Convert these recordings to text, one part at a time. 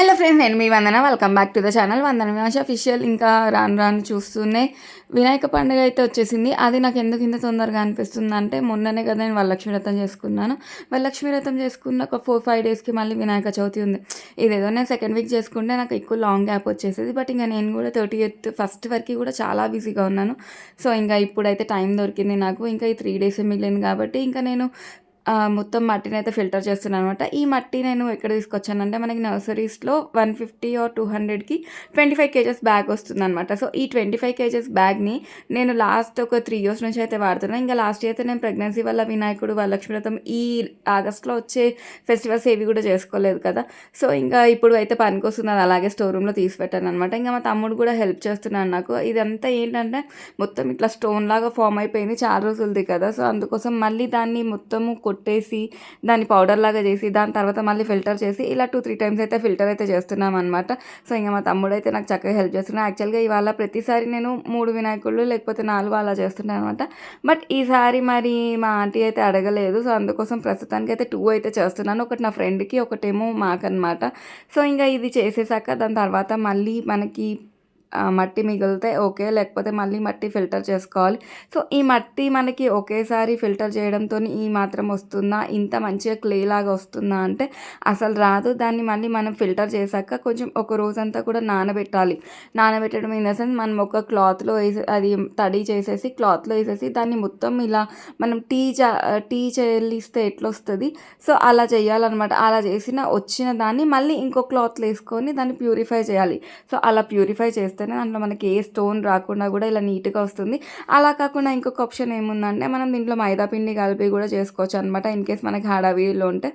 Hello friends నేను మీ Vandana. Welcome back to the channel. Vandana Vinasha official ఇంకా రాను రాను చూస్తూనే వినాయక పండుగ అయితే వచ్చేసింది. అది నాకు ఎందుకు ఇంత తొందరగా అనిపిస్తుంది అంటే మొన్ననే కదా నేను వరలక్ష్మి వ్రతం చేసుకున్నాను. వరలక్ష్మి వ్రతం చేసుకున్న ఒక ఫోర్ ఫైవ్ డేస్కి మళ్ళీ వినాయక చవితి ఉంది. ఇదేదో నేను సెకండ్ వీక్ చేసుకుంటే నాకు ఎక్కువ లాంగ్ గ్యాప్ వచ్చేసేది. బట్ ఇంకా నేను కూడా థర్టీ ఎయిత్ ఫస్ట్ వరకు కూడా చాలా బిజీగా ఉన్నాను. సో ఇంకా ఇప్పుడైతే టైం దొరికింది నాకు. ఇంకా ఈ త్రీ డేస్ మిగిలింది కాబట్టి ఇంకా నేను మొత్తం మట్టిని అయితే ఫిల్టర్ చేస్తున్నాను అనమాట ఈ మట్టి నేను ఎక్కడ తీసుకొచ్చానంటే మనకి నర్సరీస్లో వన్ ఫిఫ్టీ ఆర్ టూ హండ్రెడ్కి ట్వంటీ ఫైవ్ కేజెస్ బ్యాగ్ వస్తుంది అనమాట సో ఈ ట్వంటీ ఫైవ్ కేజెస్ బ్యాగ్ని నేను లాస్ట్ ఒక త్రీ ఇయర్స్ నుంచి అయితే వాడుతున్నాను ఇంకా లాస్ట్ ఇయర్ అయితే నేను ప్రెగ్నెన్సీ వల్ల వినాయకుడు వరలక్ష్మి వ్రతం ఈ ఆగస్ట్లో వచ్చే ఫెస్టివల్స్ ఏవి కూడా చేసుకోలేదు కదా. సో ఇంకా ఇప్పుడు అయితే పనికొస్తుంది అది అలాగే స్టోర్ రూమ్లో తీసి పెట్టాను అనమాట ఇంకా మా తమ్ముడు కూడా హెల్ప్ చేస్తున్నాను నాకు. ఇదంతా ఏంటంటే మొత్తం ఇట్లా స్టోన్ లాగా ఫామ్ అయిపోయింది చాలా రోజులది కదా. సో అందుకోసం మళ్ళీ దాన్ని మొత్తము కొట్టేసి దాన్ని పౌడర్ లాగా చేసి దాని తర్వాత మళ్ళీ ఫిల్టర్ చేసి ఇలా టూ త్రీ టైమ్స్ అయితే ఫిల్టర్ అయితే చేస్తున్నాం అనమాట సో ఇంకా మా తమ్ముడు అయితే నాకు చక్కగా హెల్ప్ చేస్తున్నాడు. యాక్చువల్గా ఇవాళ ప్రతిసారి నేను మూడు వినాయకుళ్ళు లేకపోతే నాలుగు అలా చేస్తున్నాను అనమాట బట్ ఈసారి మరి మా ఆంటీ అయితే అడగలేదు. సో అందుకోసం ప్రస్తుతానికి అయితే టూ అయితే చేస్తున్నాను. ఒకటి నా ఫ్రెండ్కి ఒకటేమో మాకనమాట సో ఇంకా ఇది చేసేసాక దాని తర్వాత మళ్ళీ మనకి మట్టి మిగిలితే ఓకే లేకపోతే మళ్ళీ మట్టి ఫిల్టర్ చేసుకోవాలి. సో ఈ మట్టి మనకి ఒకేసారి ఫిల్టర్ చేయడంతో ఈ మాత్రం వస్తుందా? ఇంత మంచిగా క్లే లాగా వస్తుందా అంటే అసలు రాదు. దాన్ని మళ్ళీ మనం ఫిల్టర్ చేశాక కొంచెం ఒక రోజంతా కూడా నానబెట్టాలి. నానబెట్టడం ఇన్ ద సెన్స్ మనం ఒక క్లాత్లో వేసి అది తడి చేసేసి క్లాత్లో వేసేసి దాన్ని మొత్తం ఇలా మనం టీ చా టీ చెల్లిస్తే ఎట్లా వస్తుంది సో అలా చేయాలన్నమాట. అలా చేసిన వచ్చిన దాన్ని మళ్ళీ ఇంకో క్లాత్లో వేసుకొని దాన్ని ప్యూరిఫై చేయాలి. సో అలా ప్యూరిఫై చేస్తే చేస్తేనే దాంట్లో మనకి ఏ స్టోన్ రాకుండా కూడా ఇలా నీట్గా వస్తుంది. అలా కాకుండా ఇంకొక ఆప్షన్ ఏముందంటే మనం దీంట్లో మైదా పిండి కలిపి కూడా చేసుకోవచ్చు అనమాట ఇన్ కేస్ మనకి హడావిడిలో ఉంటే.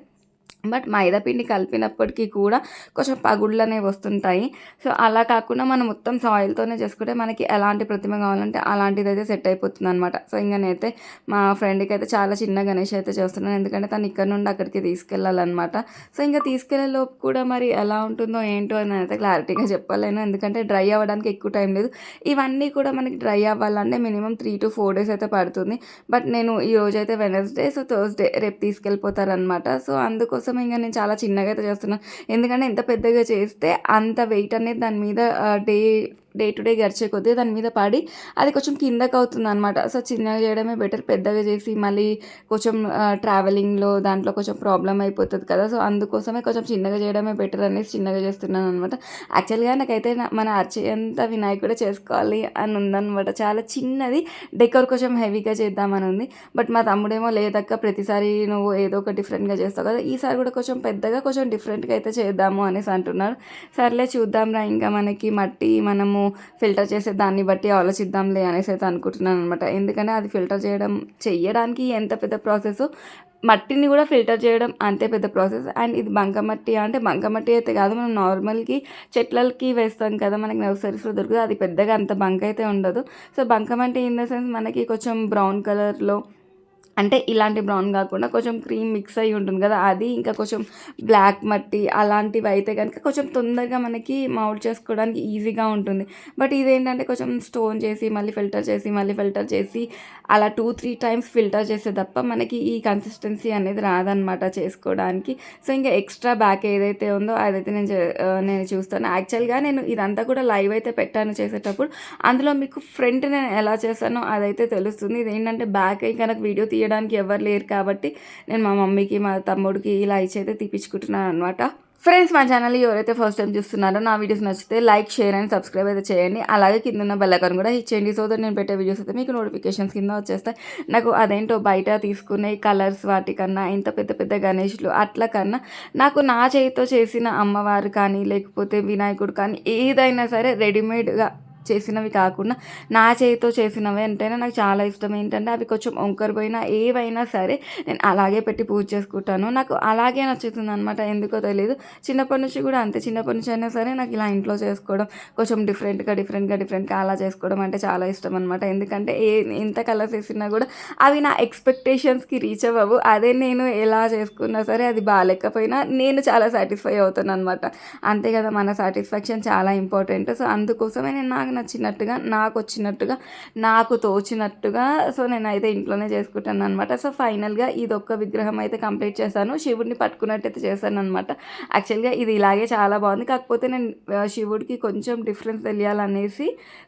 బట్ మైదా పిండి కలిపినప్పటికీ కూడా కొంచెం పగుళ్ళు అనేవి వస్తుంటాయి. సో అలా కాకుండా మనం మొత్తం సాయిల్తోనే చేసుకుంటే మనకి ఎలాంటి ప్రతిమ కావాలంటే అలాంటిది అయితే సెట్ అయిపోతుంది అనమాట సో ఇంకా నేనైతే మా ఫ్రెండ్కి అయితే చాలా చిన్న గణేష్ అయితే చేస్తున్నాను. ఎందుకంటే తను ఇక్కడ నుండి అక్కడికి తీసుకెళ్ళాలన్నమాట. సో ఇంకా తీసుకెళ్ళే లోపు కూడా మరి ఎలా ఉంటుందో ఏంటో అని అయితే క్లారిటీగా చెప్పలేను. ఎందుకంటే డ్రై అవ్వడానికి ఎక్కువ టైం లేదు. ఇవన్నీ కూడా మనకి డ్రై అవ్వాలంటే minimum three to four days అయితే పడుతుంది. బట్ నేను ఈ రోజు అయితే వెనస్డే సో థర్స్డే రేపు తీసుకెళ్ళిపోతారనమాట సో అందుకోసం ఇంకా నేను చాలా చిన్నగా అయితే చేస్తున్నాను ఎందుకంటే ఎంత పెద్దగా చేస్తే అంత వెయిట్ అనేది దాని మీద డే డే టు డే గడిచే కొద్దీ దాని మీద పడి అది కొంచెం కిందకి అవుతుంది అనమాట సో చిన్నగా చేయడమే బెటర్ పెద్దగా చేసి మళ్ళీ కొంచెం ట్రావెలింగ్లో దాంట్లో కొంచెం ప్రాబ్లం అయిపోతుంది కదా. సో అందుకోసమే కొంచెం చిన్నగా చేయడమే బెటర్ అనేసి చిన్నగా చేస్తున్నాను అనమాట యాక్చువల్గా నాకైతే నా- మన అర్చంత వినాయకుడే చేసుకోవాలి అని ఉందనమాట చాలా చిన్నది. డెకోర్ కొంచెం హెవీగా చేద్దామని ఉంది బట్ మా తమ్ముడేమో లేదక్క ప్రతిసారి నువ్వు ఏదో ఒక డిఫరెంట్గా చేస్తావు కదా. ఈసారి కూడా కొంచెం పెద్దగా కొంచెం డిఫరెంట్గా అయితే చేద్దాము అనేసి అంటున్నారు సర్లే చూద్దాం రా ఇంకా మనకి మట్టి మనము ఫిల్టర్ చేసే దాన్ని బట్టి ఆలోచిద్దాంలే అనేసి అయితే అనుకుంటున్నాను అనమాట ఎందుకంటే అది ఫిల్టర్ చేయడం చెయ్యడానికి ఎంత పెద్ద ప్రాసెస్? మట్టిని కూడా ఫిల్టర్ చేయడం అంతే పెద్ద ప్రాసెస్. అండ్ ఇది బంకమట్టి అంటే బంకమట్టి అయితే కాదు మనం నార్మల్కి చెట్లకి వేస్తాం కదా మనకి నర్సరీస్లో దొరుకుతుంది అది పెద్దగా అంత బంక అయితే ఉండదు. సో బంకమట్టి ఇన్ ద సెన్స్ మనకి కొంచెం బ్రౌన్ కలర్లో అంటే ఇలాంటి బ్రౌన్ కాకుండా కొంచెం క్రీమ్ మిక్స్ అయ్యి ఉంటుంది కదా అది ఇంకా కొంచెం బ్లాక్ మట్టి అలాంటివి అయితే కనుక కొంచెం తొందరగా మనకి మౌల్డ్ చేసుకోవడానికి ఈజీగా ఉంటుంది. బట్ ఇదేంటంటే కొంచెం స్టోన్ చేసి మళ్ళీ ఫిల్టర్ చేసి మళ్ళీ ఫిల్టర్ చేసి అలా టూ త్రీ టైమ్స్ ఫిల్టర్ చేస్తే తప్ప మనకి ఈ కన్సిస్టెన్సీ అనేది రాదనమాట చేసుకోవడానికి. సో ఇంకా ఎక్స్ట్రా బ్యాక్ ఏదైతే ఉందో అదైతే నేను చే- నేను చూస్తాను. యాక్చువల్గా నేను ఇదంతా కూడా లైవ్ అయితే పెట్టాను చేసేటప్పుడు అందులో మీకు ఫ్రంట్ నేను ఎలా చేస్తానో అదైతే తెలుస్తుంది. ఇది ఏంటంటే బ్యాక్ ఇంకా నాకు వీడియో తీయడానికి ఎవరు లేరు కాబట్టి నేను మా మమ్మీకి మా తమ్ముడికి ఇలా ఇచ్చి అయితే తీపించుకుంటున్నాను అనమాట ఫ్రెండ్స్ మా ఛానల్ ఎవరైతే ఫస్ట్ టైం చూస్తున్నారో నా వీడియోస్ నచ్చితే లైక్ షేర్ అండ్ సబ్స్క్రైబ్ అయితే చేయండి. అలాగే కింద ఉన్న బెల్లకన్ కూడా ఇచ్చేయండి సో దట్ నేను పెట్టే వీడియోస్ అయితే మీకు నోటిఫికేషన్స్ కింద వచ్చేస్తాయి. నాకు అదేంటో బయట తీసుకునే కలర్స్ వాటికన్నా ఇంత పెద్ద పెద్ద గణేష్లు అట్లా కన్నా నాకు నా చేతితో చేసిన అమ్మవారు కానీ లేకపోతే వినాయకుడు కానీ ఏదైనా సరే రెడీమేడ్గా చేసినవి కాకుండా నా చేతితో చేసినవి అంటేనే నాకు చాలా ఇష్టం. ఏంటంటే అవి కొంచెం వంకరిపోయినా ఏవైనా సరే నేను అలాగే పెట్టి పూజ చేసుకుంటాను. నాకు అలాగే నచ్చుతుంది అనమాట ఎందుకో తెలియదు చిన్నప్పటి నుంచి కూడా అంతే. చిన్నప్పటి నుంచి అయినా సరే నాకు ఇలా ఇంట్లో చేసుకోవడం కొంచెం డిఫరెంట్గా డిఫరెంట్గా డిఫరెంట్గా అలా చేసుకోవడం అంటే చాలా ఇష్టం అనమాట ఎందుకంటే ఏ ఎంత కలర్స్ వేసినా కూడా అవి నా ఎక్స్పెక్టేషన్స్కి రీచ్ అవ్వవు. అదే నేను ఎలా చేసుకున్నా సరే అది బాగాలేకపోయినా నేను చాలా సాటిస్ఫై అవుతాను అనమాట అంతే కదా మన సాటిస్ఫాక్షన్ చాలా ఇంపార్టెంట్ సో అందుకోసమే నేను నాకు నచ్చినట్టుగా నాకు వచ్చినట్టుగా నాకు తోచినట్టుగా సో నేనైతే ఇంట్లోనే చేసుకుంటాను అనమాట సో ఫైనల్గా ఇది ఒక్క విగ్రహం అయితే కంప్లీట్ చేశాను. శివుడిని పట్టుకున్నట్టయితే చేశాను అనమాట యాక్చువల్గా ఇది ఇలాగే చాలా బాగుంది. కాకపోతే నేను శివుడికి కొంచెం డిఫరెన్స్ తెలియాలనేసి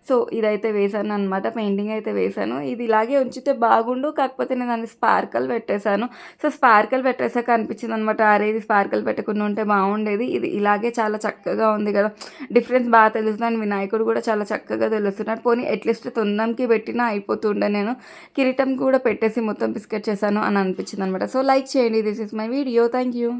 సో ఇదైతే వేశాను అనమాట పెయింటింగ్ అయితే వేశాను. ఇది ఇలాగే ఉంచితే బాగుండు. కాకపోతే నేను దాన్ని స్పార్కల్ పెట్టేశాను. సో స్పార్కల్ పెట్టేసాక అనిపించింది అనమాట అరే ఇది స్పార్కల్ పెట్టకుండా ఉంటే బాగుండేది. ఇది ఇలాగే చాలా చక్కగా ఉంది కదా. డిఫరెన్స్ బాగా తెలుస్తుంది వినాయకుడు కూడా చాలా చక్కగా చక్కగా తెలుస్తున్నాడు. పోనీ అట్లీస్ట్ తొందంకి పెట్టినా అయిపోతుండే నేను. కిరీటం కూడా పెట్టేసి మొత్తం బిస్కెట్ చేశాను అని అనిపించింది అనమాట సో లైక్ చేయండి. This is my video thank you